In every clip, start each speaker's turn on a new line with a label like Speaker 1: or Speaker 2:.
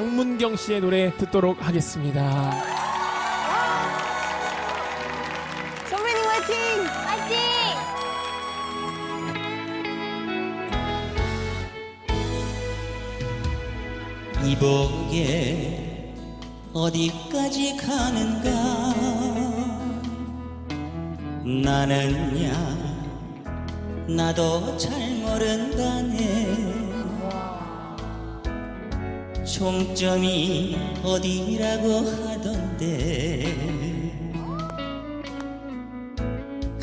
Speaker 1: 박문경 씨의 노래 듣도록 하겠습니다.
Speaker 2: 선배님 화이팅!
Speaker 3: 파이팅!
Speaker 4: 이복에 어디까지 가는가 나는야 나도 잘 모른다네 종점이 어디라고 하던데.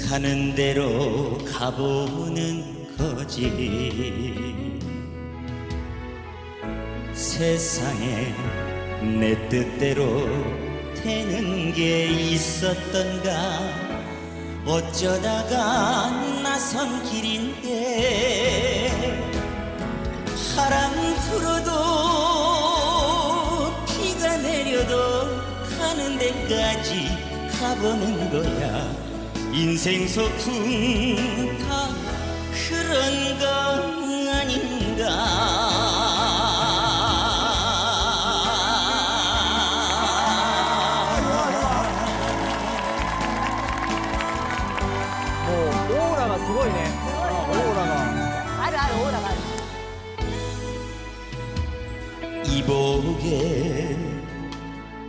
Speaker 4: 가는 대로 가보는 거지. 세상에 내 뜻대로 되는 게 있었던가? 어쩌다가 나선 길인데? 바람 불어도 가는 데까지 가보는 거야 인생 소풍 다 그런 거 아닌가
Speaker 5: 뭐 오라가 수고이네. 오라가.
Speaker 2: 알아 알아 오라가
Speaker 4: 이복에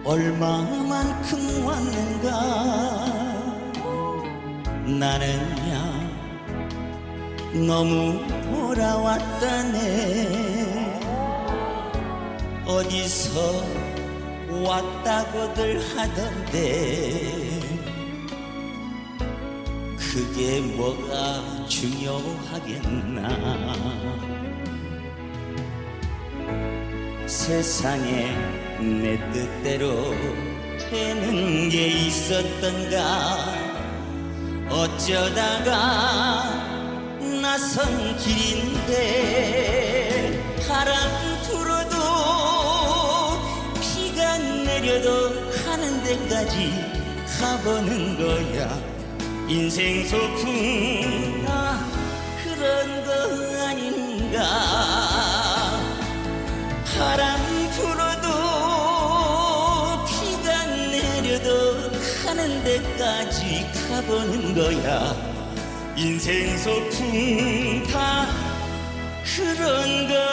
Speaker 4: 얼마만큼 왔는가. 나는야 너무 돌아왔다네. 어디서 왔다고들 하던데. 그게 뭐가 중요하겠나 세상에 내 뜻대로 되는 게 있었던가? 어쩌다가 나선 길인데 바람 불어도 비가 내려도 가는 데까지 가보는 거야. 인생 소풍 바람 불어도 비가 내려도 가는 데까지 가보는 거야. 인생 소풍 다 그런 건